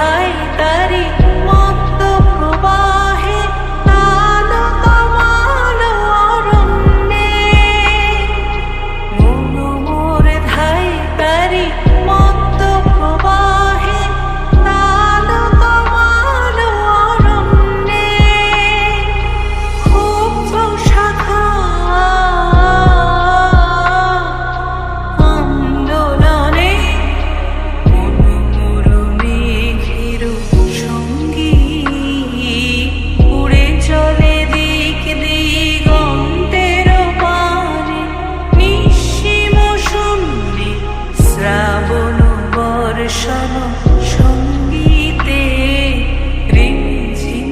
হায় তারি